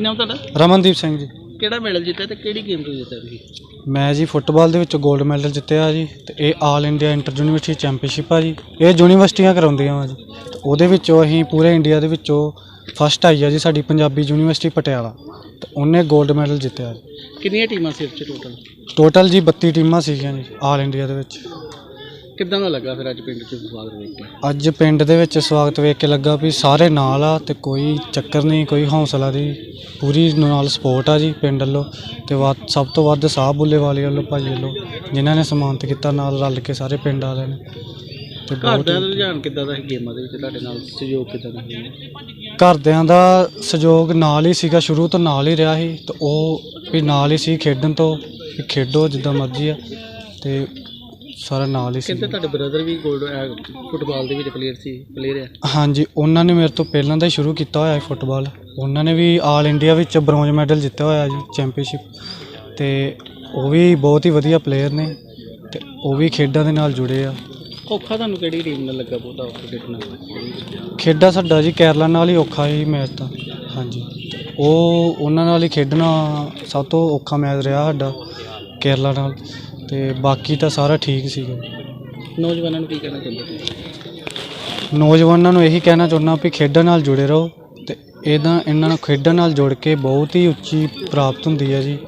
ਨਾਮ ਤੁਹਾਡਾ? ਰਮਨਦੀਪ ਸਿੰਘ ਜੀ। ਕਿਹੜਾ ਮੈਡਲ ਜਿੱਤਿਆ ਤੇ ਕਿਹੜੀ ਗੇਮ ਤੋਂ ਜਿੱਤਿਆ ਤੁਸੀਂ? ਮੈਂ ਜੀ ਫੁੱਟਬਾਲ ਦੇ ਵਿੱਚ 골ਡ ਮੈਡਲ ਜਿੱਤਿਆ ਜੀ ਤੇ ਇਹ all India inter university championship ਆ ਜੀ। ਇਹ ਯੂਨੀਵਰਸਿਟੀਆਂ ਕਰਾਉਂਦੀਆਂ ਵਾ ਜੀ। ਤੇ ਉਹਦੇ ਵਿੱਚੋਂ ਅਸੀਂ ਪੂਰੇ ਇੰਡੀਆ ਦੇ ਵਿੱਚੋਂ ਫਸਟ ਆਈ ਆ ਜੀ ਸਾਡੀ ਪੰਜਾਬੀ ਯੂਨੀਵਰਸਿਟੀ ਪਟਿਆਲਾ। ਤੇ ਉਹਨੇ 골ਡ ਮੈਡਲ ਜਿੱਤਿਆ ਜੀ। ਕਿੰਨੀਆਂ ਟੀਮਾਂ ਸੀ ਉੱਚ ਟੋਟਲ ਟੋਟਲ ਜੀ 32 ਟੀਮਾਂ ਸੀਗੀਆਂ ਜੀ ਆਲ ਇੰਡੀਆ ਦੇ ਵਿੱਚ। ਕਿੱਦਾਂ ਦਾ ਲੱਗਾ ਫਿਰ ਅੱਜ ਪਿੰਡ ਚ ਸਵਾਗਤ ਵੇਖ ਕੇ? ਅੱਜ ਪਿੰਡ ਦੇ ਵਿੱਚ ਸਵਾਗਤ ਵੇਖ ਕੇ ਲੱਗਾ ਵੀ ਸਾਰੇ ਨਾਲ ਆ ਤੇ ਕੋਈ ਚੱਕਰ ਨਹੀਂ ਕੋਈ ਹੌਸਲਾ ਦੀ ਪੂਰੀ ਨਾਲ ਸਪੋਰਟ ਆ ਜੀ ਪਿੰਡ ਵੱਲੋਂ ਤੇ ਵੱਧ ਸਭ ਤੋਂ ਵੱਧ ਸਾਹ ਬੁੱਲੇ ਵਾਲੇ ਵੱਲੋਂ ਭਾਜੀ ਵੱਲੋਂ ਜਿਨ੍ਹਾਂ ਨੇ ਸਨਮਾਨਿਤ ਕੀਤਾ ਨਾਲ ਰਲ ਕੇ ਸਾਰੇ ਪਿੰਡ ਵਾਲਿਆਂ ਨੇ ਤੇ ਘਰ ਬਹੁਤ ਦਾ ਰੁਝਾਨ ਕਿੱਦਾਂ ਦਾ ਸੀ ਗੇਮਾਂ ਦੇ ਵਿੱਚ? ਤੁਹਾਡੇ ਨਾਲ ਸਹਿਯੋਗ ਕਿੱਦਾਂ ਦਾ ਸੀ? ਘਰਦਿਆਂ ਦਾ ਸਹਿਯੋਗ ਨਾਲ ਹੀ ਸੀਗਾ ਸ਼ੁਰੂ ਤੋਂ ਨਾਲ ਹੀ ਰਿਹਾ ਸੀ ਤੇ ਉਹ ਵੀ ਨਾਲ ਹੀ ਸੀ ਖੇਡਣ ਤੋਂ ਵੀ ਖੇਡੋ ਜਿੱਦਾਂ ਮਰਜ਼ੀ ਆ ਤੇ ਸਾਰਾ ਨਾਲ ਹੀ ਸੀ। ਕਹਿੰਦੇ ਤੁਹਾਡੇ ਬ੍ਰਦਰ ਵੀ 골ਡ ਫੁੱਟਬਾਲ ਦੇ ਵਿੱਚ ਪਲੇਅਰ ਸੀ ਪਲੇਅਰ ਆ। ਹਾਂਜੀ ਉਹਨਾਂ ਨੇ ਮੇਰੇ ਤੋਂ ਪਹਿਲਾਂ ਦਾ ਹੀ ਸ਼ੁਰੂ ਕੀਤਾ ਹੋਇਆ ਹੈ ਫੁੱਟਬਾਲ ਉਹਨਾਂ ਨੇ ਵੀ ਆਲ ਇੰਡੀਆ ਵਿੱਚ ਬ੍ਰੌਂਜ ਮੈਡਲ ਜਿੱਤਿਆ ਹੋਇਆ ਜੀ ਚੈਂਪੀਅਨਸ਼ਿਪ ਤੇ ਉਹ ਵੀ ਬਹੁਤ ਹੀ ਵਧੀਆ ਪਲੇਅਰ ਨੇ ਤੇ ਉਹ ਵੀ ਖੇਡਾਂ ਦੇ ਨਾਲ ਜੁੜੇ ਆ। ਔਖਾ ਤੁਹਾਨੂੰ ਕਿਹੜੀ ਟੀਮ ਨਾਲ ਲੱਗਾ ਬਹੁਤਾ ਔਖਾ ਖੇਡਣਾ? ਖੇਡਾਂ ਸਾਡਾ ਜੀ ਕੇਰਲਾ ਨਾਲ ਹੀ ਔਖਾ ਹੀ ਮੈਚ ਤਾਂ ਹਾਂਜੀ। ਉਹ ਉਹਨਾਂ ਨਾਲ ਹੀ ਖੇਡਣਾ ਸਭ ਤੋਂ ਔਖਾ ਮੈਚ ਰਿਹਾ ਸਾਡਾ ਕੇਰਲਾ ਨਾਲ। ਤੇ ਬਾਕੀ ਤਾਂ ਸਾਰਾ ਠੀਕ ਸੀਗਾ। ਨੌਜਵਾਨਾਂ ਨੂੰ ਕੀ ਕਹਿਣਾ ਚਾਹੁੰਦੇ ਤੁਸੀਂ? ਨੌਜਵਾਨਾਂ ਨੂੰ ਇਹੀ ਕਹਿਣਾ ਚਾਹੁੰਦਾ ਵੀ ਖੇਡਾਂ ਨਾਲ ਜੁੜੇ ਰਹੋ ਤੇ ਇਹਦਾ ਇਹਨਾਂ ਨੂੰ ਖੇਡਾਂ ਨਾਲ ਜੁੜ ਕੇ ਬਹੁਤ ਹੀ ਉੱਚੀ ਪ੍ਰਾਪਤ ਹੁੰਦੀ ਹੈ ਜੀ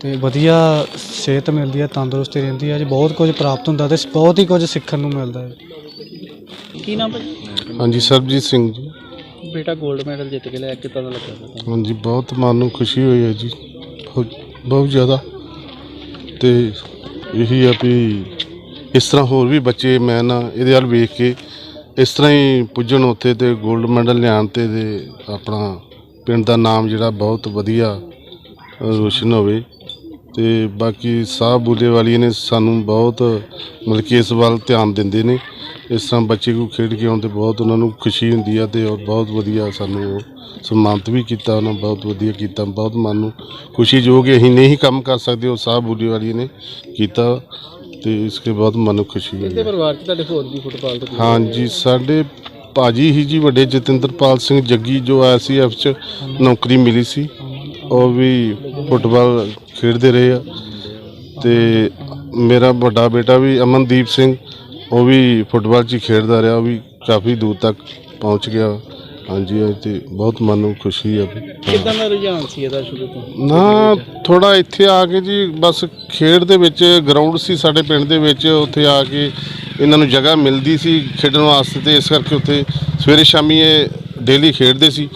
ਤੇ ਵਧੀਆ ਸਿਹਤ ਮਿਲਦੀ ਹੈ ਤੰਦਰੁਸਤੀ ਰਹਿੰਦੀ ਹੈ ਜੀ ਬਹੁਤ ਕੁਝ ਪ੍ਰਾਪਤ ਹੁੰਦਾ ਤੇ ਬਹੁਤ ਹੀ ਕੁਝ ਸਿੱਖਣ ਨੂੰ ਮਿਲਦਾ ਹੈ। ਕੀ ਨਾਮ ਭਾਜੀ? ਹਾਂਜੀ ਸਰਬਜੀਤ ਸਿੰਘ ਜੀ। ਬੇਟਾ 골ਡ ਮੈਡਲ ਜਿੱਤ ਕੇ ਲਿਆ ਕਿੱਦਾਂ ਦਾ ਲੱਗਾ ਤੁਹਾਨੂੰ? ਹਾਂਜੀ ਬਹੁਤ ਮਨ ਨੂੰ ਖੁਸ਼ੀ ਹੋਈ ਹੈ ਜੀ। ਬਹੁਤ ਬਹੁਤ ਜ਼ਿਆਦਾ। ਤੇ ਇਹੀ ਆ ਵੀ ਇਸ ਤਰ੍ਹਾਂ ਹੋਰ ਵੀ ਬੱਚੇ ਮੈਂ ਨਾ ਇਹਦੇ ਵੱਲ ਵੇਖ ਕੇ ਇਸ ਤਰ੍ਹਾਂ ਹੀ ਪੁੱਜਣ ਉੱਥੇ ਤੇ 골ਡ ਮੈਡਲ ਲਿਆਉਣ ਤੇ ਦੇ ਆਪਣਾ ਪਿੰਡ ਦਾ ਨਾਮ ਜਿਹੜਾ ਬਹੁਤ ਵਧੀਆ ਰੋਸ਼ਨ ਹੋਵੇ ਤੇ ਬਾਕੀ ਸਾਹ ਬੁੱਲੇ ਵਾਲੀ ਨੇ ਸਾਨੂੰ ਬਹੁਤ ਮਤਲਬ ਕਿ ਇਸ ਵੱਲ ਧਿਆਨ ਦਿੰਦੇ ਨੇ। ਇਸ ਤਰ੍ਹਾਂ ਬੱਚੇ ਕੋ ਖੇਡ ਕੇ ਆਉਣ ਤੇ ਬਹੁਤ ਉਹਨਾਂ ਨੂੰ ਖੁਸ਼ੀ ਹੁੰਦੀ ਆ ਤੇ ਔਰ ਬਹੁਤ ਵਧੀਆ ਸਾਨੂੰ ਉਹ ਸਨਮਾਨਿਤ ਵੀ ਕੀਤਾ ਉਹਨਾਂ ਬਹੁਤ ਵਧੀਆ ਕੀਤਾ ਬਹੁਤ ਮਨ ਨੂੰ ਖੁਸ਼ੀ ਜੋ ਕਿ ਅਸੀਂ ਨਹੀਂ ਕੰਮ ਕਰ ਸਕਦੇ ਉਹ ਸਾਹ ਬੁੱਲੇ ਵਾਲੀ ਨੇ ਕੀਤਾ ਤੇ ਇਸ ਕੇ ਬਹੁਤ ਮਨ ਨੂੰ ਖੁਸ਼ੀ ਹੋਈ ਤੇ ਪਰਿਵਾਰ ਚ ਤੁਹਾਡੇ ਹੋਰ ਵੀ ਫੁੱਟਬਾਲ ਦੇ ਹਾਂਜੀ ਸਾਡੇ ਭਾਜੀ ਹੀ ਜੀ ਵੱਡੇ ਜਤਿੰਦਰਪਾਲ ਸਿੰਘ ਜੱਗੀ ਜੋ ਆਈਸੀਐਫ ਚ ਨੌਕਰੀ ਮਿਲੀ ਸੀ ਉਹ ਵੀ ਫੁੱਟਬਾਲ ਖੇਡਦੇ ਰਹੇ ਆ ਤੇ ਮੇਰਾ ਵੱਡਾ ਬੇਟਾ ਵੀ ਅਮਨਦੀਪ ਸਿੰਘ ਉਹ ਵੀ ਫੁੱਟਬਾਲ 'ਚ ਹੀ ਖੇਡਦਾ ਰਿਹਾ ਉਹ ਵੀ ਕਾਫੀ ਦੂਰ ਤੱਕ ਪਹੁੰਚ ਗਿਆ। ਹਾਂਜੀ ਅੱਜ ਤੇ ਬਹੁਤ ਮਨ ਨੂੰ ਖੁਸ਼ੀ ਆ ਵੀ ਕਿੱਦਾਂ ਦਾ ਰੁਝਾਨ ਸੀ ਇਹਦਾ ਸ਼ੁਰੂ ਤੋਂ? ਨਾ ਥੋੜਾ ਇੱਥੇ ਆ ਕੇ ਜੀ ਬਸ ਖੇਡ ਦੇ ਵਿੱਚ ਗਰਾਊਂਡ ਸੀ ਸਾਡੇ ਪਿੰਡ ਦੇ ਵਿੱਚ ਉੱਥੇ ਆ ਕੇ ਇਹਨਾਂ ਨੂੰ ਜਗ੍ਹਾ ਮਿਲਦੀ ਸੀ ਖੇਡਣ ਵਾਸਤੇ ਤੇ ਇਸ ਕਰਕੇ ਉੱਥੇ ਸਵੇਰੇ ਸ਼ਾਮੀ ਇਹ ਡੇਲੀ ਖੇਡਦੇ ਸੀ।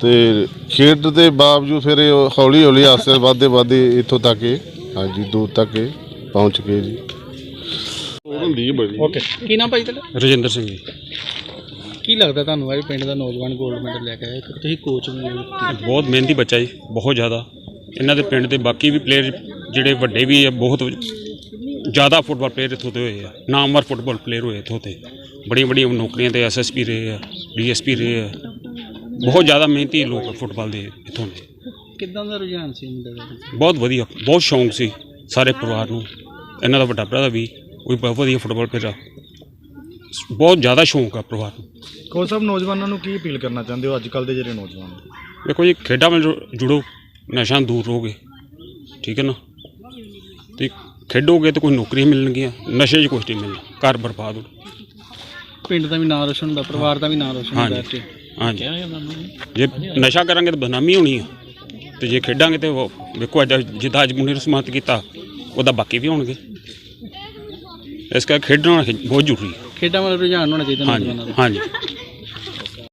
ਤੇ ਖੇਡ ਦੇ ਬਾਵਜੂਦ ਫਿਰ ਇਹ ਹੌਲੀ ਹੌਲੀ ਆਸਤੇ ਵੱਧਦੇ ਵੱਧਦੇ ਇੱਥੋਂ ਤੱਕ ਇਹ ਹਾਂਜੀ ਦੂਰ ਤੱਕ ਇਹ ਪਹੁੰਚ ਗਏ ਜੀ। ਹੁੰਦੀ ਹੈ ਬੜੀ। ਓਕੇ ਕੀ ਨਾਮ ਭਾਈ ਤੁਹਾਡਾ? ਰਜਿੰਦਰ ਸਿੰਘ ਜੀ। ਕੀ ਲੱਗਦਾ ਤੁਹਾਨੂੰ ਅੱਜ ਪਿੰਡ ਦਾ ਨੌਜਵਾਨ 골ਡ ਮੈਡਲ ਲੈ ਕੇ ਆਇਆ? ਇੱਕ ਤੁਸੀਂ ਕੋਚ ਵੀ ਹੋ ਬਹੁਤ ਮਿਹਨਤੀ ਬੱਚਾ ਜੀ ਬਹੁਤ ਜ਼ਿਆਦਾ। ਇਹਨਾਂ ਦੇ ਪਿੰਡ ਦੇ ਬਾਕੀ ਵੀ ਪਲੇਅਰ ਜਿਹੜੇ ਵੱਡੇ ਵੀ ਆ ਬਹੁਤ ਜ਼ਿਆਦਾ ਫੁੱਟਬਾਲ ਪਲੇਅਰ ਇੱਥੋਂ ਦੇ ਹੋਏ ਆ। ਨਾਮਵਰ ਫੁੱਟਬਾਲ ਪਲੇਅਰ ਹੋਏ ਇੱਥੋਂ ਤੇ ਬੜੀਆਂ ਬੜੀਆਂ ਨੌਕਰੀਆਂ ਤੇ ਐਸਐਸਪੀ ਰਹੇ ਆ ਡੀਐਸਪੀ ਰਹੇ ਆ। ਬਹੁਤ ਜ਼ਿਆਦਾ ਮਿਹਨਤੀ ਲੋਕ ਆ ਫੁੱਟਬਾਲ ਦੇ ਇੱਥੋਂ ਦੇ। ਕਿੱਦਾਂ ਦਾ ਰੁਝਾਨ ਸੀ ਮੁੰਡੇ ਦਾ? ਬਹੁਤ ਵਧੀਆ ਬਹੁਤ ਸ਼ੌਂਕ ਸੀ ਸਾਰੇ ਪਰਿਵਾਰ ਨੂੰ। ਇਹਨਾਂ ਦਾ ਵੱਡਾ ਭਰਾ ਵੀ ਵੀ ਬਹੁਤ ਵਧੀਆ ਫੁੱਟਬਾਲ ਪਲੇਅਰ ਆ ਬਹੁਤ ਜ਼ਿਆਦਾ ਸ਼ੌਂਕ ਆ ਪਰਿਵਾਰ ਨੂੰ। ਕੋਚ ਸਾਹਿਬ ਨੌਜਵਾਨਾਂ ਨੂੰ ਕੀ ਅਪੀਲ ਕਰਨਾ ਚਾਹੁੰਦੇ ਹੋ ਅੱਜ ਕੱਲ ਦੇ ਜਿਹੜੇ ਨੌਜਵਾਨ? ਨੇ? ਦੇਖੋ ਜੀ ਖੇਡਾਂ ਨਾਲ ਜੁ- ਜੁੜੋ ਨਸ਼ਾ ਤੋਂ ਦੂਰ ਰਹੋਗੇ। ਠੀਕ ਹੈ ਨਾ? ਤੇ ਖੇਡੋਗੇ ਤਾਂ ਕੋਈ ਨੌਕਰੀਆਂ ਮਿਲਣਗੀਆਂ ਨਸ਼ੇ 'ਚ ਕੁਛ ਨਹੀਂ ਮਿਲਣਾ ਘਰ ਬਰਬਾਦ ਹੋ ਪਿੰਡ ਦਾ ਵੀ ਨਾਂ ਰੋਸ਼ਨ ਹੁੰਦਾ ਪਰਿਵਾਰ ਦਾ ਵੀ ਨਾਂ ਰੋਸ਼ਨ ਹੁੰਦਾ ਹਾਂਜੀ। ਇੱਥੇ। ਹਾਂਜੀ। ਜੇ ਨਸ਼ਾ ਕਰਾਂਗੇ ਤਾਂ ਬਦਨਾਮੀ ਹੋਣੀ ਆ। ਤੇ ਜੇ ਖੇਡਾਂਗੇ ਤੇ ਉਹ ਵੇਖੋ ਅੱਜ ਜਿੱਦਾਂ ਅੱਜ ਮੁੰਡੇ ਨੂੰ ਸਮਾਤ ਕੀਤਾ ਉਹਦਾ ਬਾਕੀ ਵੀ ਹੋਣਗੇ। ਇਸ ਕਰਕੇ ਖੇਡਣਾ ਬਹੁਤ ਜ਼ਰੂਰੀ ਹੈ। ਖੇਡਾਂ ਵੱਲ ਰੁਝਾਨ ਹੋਣਾ ਚਾਹੀਦਾ ਹਾਂਜੀ ਨੌਜਵਾਨਾਂ ਦਾ। ਹਾਂਜੀ।